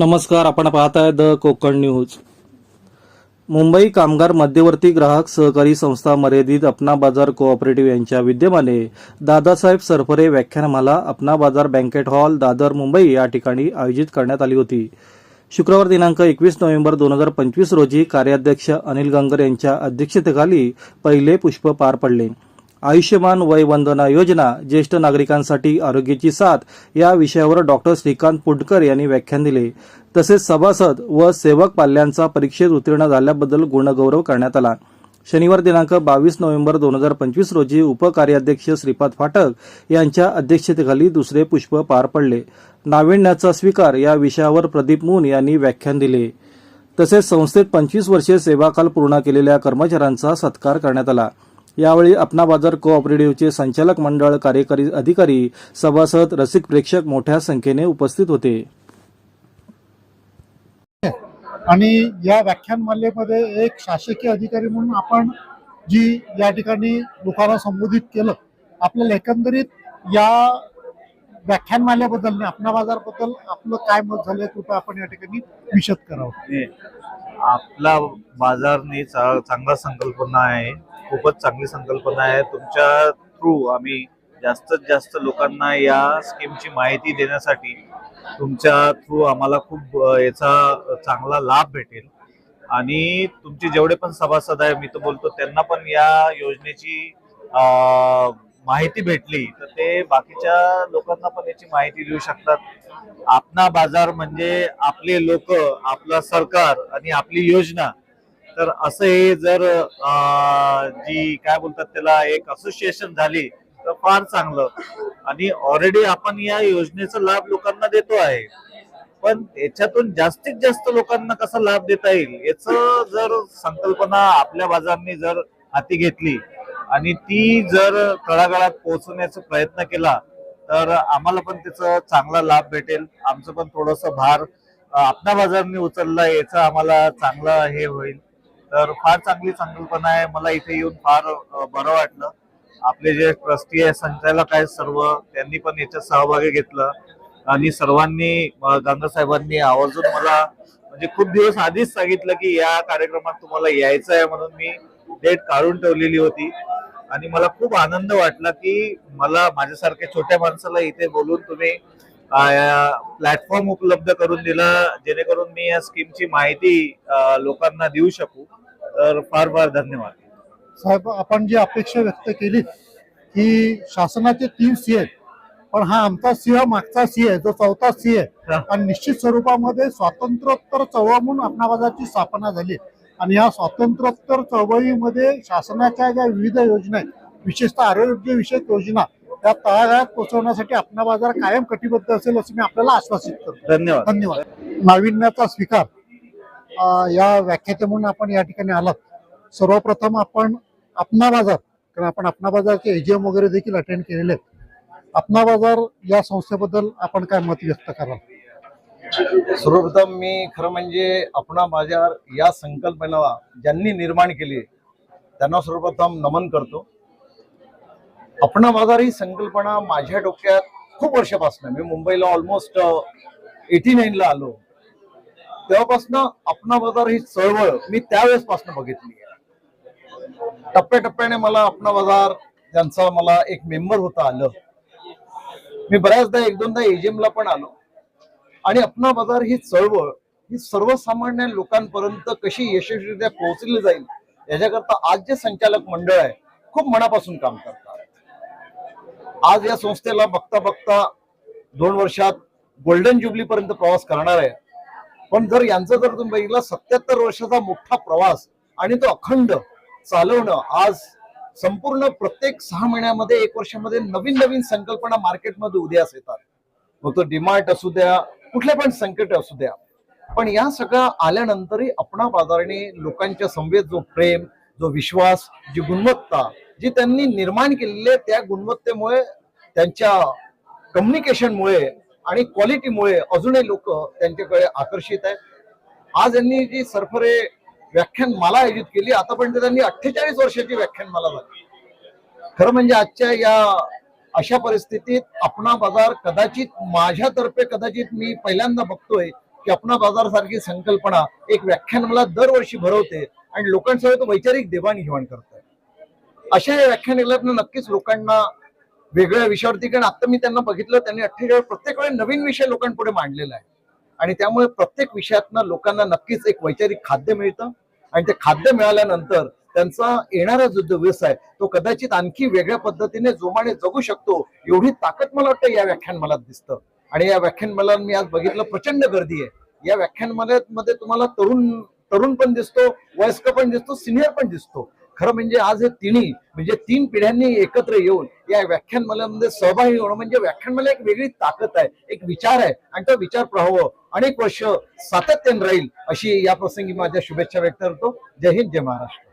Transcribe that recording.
नमस्कार आपण पाहताय द कोकण न्यूज. मुंबई कामगार मध्यवर्ती ग्राहक सहकारी संस्था मर्यादित अपना बाजार कोऑपरेटिव्ह यांच्या विद्यमाने दादासाहेब सरफरे व्याख्यानमाला अपना बाजार बँकेट हॉल दादर मुंबई या ठिकाणी आयोजित करण्यात आली होती. शुक्रवार दिनांक एकवीस नोव्हेंबर दोन हजार पंचवीस रोजी कार्याध्यक्ष अनिल गंगर यांच्या अध्यक्षतेखाली पहिले पुष्प पार पडले. आयुष्यमान वय वंदना योजना ज्येष्ठ नागरिकांसाठी आरोग्याची साथ या विषयावर डॉक्टर श्रीकांत पुडकर यांनी व्याख्यान दिले. तसेच सभासद व सेवक पाल्यांचा परीक्षेत उत्तीर्ण झाल्याबद्दल गुणगौरव करण्यात आला. शनिवार दिनांक बावीस नोव्हेंबर दोन हजार पंचवीस रोजी उपकार्याध्यक्ष श्रीपाद फाटक यांच्या अध्यक्षतेखाली दुसरे पुष्प पार पडले. नाविन्याचा स्वीकार या विषयावर प्रदीप मून यांनी व्याख्यान दिले. तसेच संस्थेत पंचवीस वर्षे सेवाकाल पूर्ण केलेल्या कर्मचाऱ्यांचा सत्कार करण्यात आला. यावेळी अपना बाजार कोऑपरेटिव्हचे संचालक मंडळ कार्यकारी अधिकारी सभासद रसिक प्रेक्षक मोठ्या संख्येने उपस्थित होते. आणि या व्याख्यानमालेमध्ये एक शासकीय अधिकारी म्हणून आपण जी या ठिकाणी लोकांना संबोधित केलं आपल्याला एकंदरीत या व्याख्यानमालेबद्दल आणि आपणा बाजारबद्दल आपलं काय मत झालं कृपया आपण या ठिकाणी विशद करावं. आपला बाजारनी चा- चांगला संकल्पना आहे. खूपच चांगली संकल्पना आहे. तुमच्या थ्रू आम्ही जास्तीत जास्त लोकांना या स्कीमची माहिती देण्यासाठी तुमच्या थ्रू आम्हाला खूप याचा चांगला लाभ भेटेल. आणि तुमचे जेवढे पण सभासद आहे मी तर बोलतो त्यांना पण या योजनेची माहिती भेटली तर ते बाकीच्या लोकांना पण याची माहिती देऊ शकतात. आपला बाजार म्हणजे आपले लोक आपलं सरकार आणि आपली योजना तर असं हे जर जी काय बोलतात त्याला एक असोसिएशन झाली तर फार चांगलं. आणि ऑलरेडी आपण या योजनेचा लाभ लोकांना देतो आहे. पण याच्यातून जास्तीत जास्त लोकांना कसा लाभ देता येईल याच जर संकल्पना आपल्या बाजारांनी जर हाती घेतली आणि ती जर तळागाळात पोहोचवण्याचा प्रयत्न केला तर आम्हाला पण त्याचा चांगला लाभ भेटेल. आमचं पण थोडस भार आपल्या बाजारने उचलला याचा आम्हाला चांगला हे होईल. तर फार चांगली संकल्पना आहे. मला इथे येऊन फार बरं वाटलं. आपले जे ट्रस्टी आहे संचालक आहेत सर्व त्यांनी पण याच्यात सहभागी घेतलं. आणि सर्वांनी गंगासाहेबांनी साहेबांनी आवर्जून मला म्हणजे खूप दिवस आधीच सांगितलं की या कार्यक्रमात तुम्हाला यायचं आहे म्हणून मी डेट काढून ठेवलेली होती. आणि मला खूप आनंद वाटला की मला माझ्यासारख्या छोट्या माणसाला इथे बोलून तुम्ही प्लॅटफॉर्म उपलब्ध करून दिला जेणेकरून मी या स्कीमची माहिती लोकांना देऊ शकू. तर फार फार धन्यवाद. साहेब आपण जी अपेक्षा व्यक्त केली की शासनाचे तीन सी आहेत. पण हा आमचा सिंह मागचा सी आहे जो चौथा सी आहे. आणि निश्चित स्वरूपामध्ये स्वातंत्र्योत्तर चळवळ म्हणून बाजारची स्थापना झाली. आणि या स्वातंत्र्योत्तर चळवळीमध्ये शासनाच्या ज्या विविध योजना आहेत विशेषतः आरोग्य विषयक योजना त्या तळागाळात पोहोचवण्यासाठी आपणा बाजार कायम कटिबद्ध असेल असं मी आपल्याला आश्वासित करतो. धन्यवाद. धन्यवाद. नाविन्याचा स्वीकार या व्याख्याते म्हणून आपण या ठिकाणी आलात. सर्वप्रथम आपण अपना बाजार कारण आपण अपना बाजारचे एजीएम वगैरे देखील अटेंड केलेले आहेत. अपना बाजार या संस्थेबद्दल आपण काय मत व्यक्त कराल? सर्वप्रथम मी खरं म्हणजे आपणा बाजार या संकल्पनेला ज्यांनी निर्माण केली त्यांना सर्वप्रथम नमन करतो. अपना बाजार ही संकल्पना माझ्या डोक्यात खूप वर्षापासून मी मुंबईला ऑलमोस्ट एटी नाईनला आलो. तेव्हापासून अपना बाजार ही चळवळ मी त्यावेळेसपासून बघितली टप्प्याटप्प्याने मला आपणा बाजार त्यांचा मला एक मेंबर होता आलं. मी बऱ्याचदा एक दोनदा एजीएमला पण आलो. आणि अपना बाजार ही चळवळ ही सर्वसामान्य लोकांपर्यंत कशी यशस्वीरित्या पोहोचली जाईल याच्याकरता आज जे संचालक मंडळ आहे खूप मनापासून काम करतात. आज या संस्थेला बघता बघता दोन वर्षात गोल्डन ज्युबली पर्यंत प्रवास करणार आहे. पण जर यांचं जर तुम्ही बघितलं सत्याहत्तर वर्षाचा मोठा प्रवास आणि तो अखंड चालवणं आज संपूर्ण प्रत्येक सहा महिन्यामध्ये एक वर्षामध्ये नवीन नवीन संकल्पना मार्केटमध्ये उदयास येतात. मग तो डिमार्ट असू द्या कुठले पण संकट असू द्या. पण या सगळ्या आल्यानंतरही आपणा बाजाराने लोकांच्या संवेद जो प्रेम जो विश्वास जी गुणवत्ता जी त्यांनी निर्माण केलेली आहे त्या गुणवत्तेमुळे त्यांच्या कम्युनिकेशनमुळे आणि क्वालिटीमुळे अजूनही लोक त्यांच्याकडे आकर्षित आहेत. आज यांनी जी सरफरे व्याख्यान मला आयोजित केली आतापर्यंत त्यांनी अठ्ठेचाळीस वर्षाची व्याख्यान मला झाली. खरं म्हणजे आजच्या या अशा परिस्थितीत आपणा बाजार कदाचित माझ्यातर्फे कदाचित मी पहिल्यांदा बघतोय की अपना बाजार सारखी संकल्पना एक व्याख्यान मला दरवर्षी भरवते आणि लोकांसोबत वैचारिक देवाणघेवाण करते. अशा या व्याख्यानाला नक्कीच लोकांना वेगळ्या विषयावरती कारण आता मी त्यांना बघितलं त्यांनी अठ्ठेचाळीस प्रत्येक वेळी नवीन विषय लोकांपुढे मांडलेला आहे. आणि त्यामुळे प्रत्येक विषयातनं लोकांना नक्कीच एक वैचारिक खाद्य मिळतं. आणि ते खाद्य मिळाल्यानंतर त्यांचा येणारा जो दिवस आहे तो कदाचित आणखी वेगळ्या पद्धतीने जोमाने जगू शकतो एवढी ताकद मला वाटतं या व्याख्यानमालात दिसतं. आणि या व्याख्यानमाला मी आज बघितलं प्रचंड गर्दी आहे. या व्याख्यानमालेमध्ये तुम्हाला तरुण तरुण पण दिसतो वयस्क पण दिसतो सिनियर पण दिसतो. खरं म्हणजे आज हे तिन्ही म्हणजे तीन पिढ्यांनी एकत्र येऊन या व्याख्यानमालेमध्ये सहभागी होणं म्हणजे व्याख्यानमाला एक वेगळी ताकद आहे एक विचार आहे आणि तो विचार प्रभाव. अनेक वर्ष सातत्याने राहील अशी या प्रसंगी माझ्या शुभेच्छा व्यक्त करतो. जय हिंद जय महाराष्ट्र.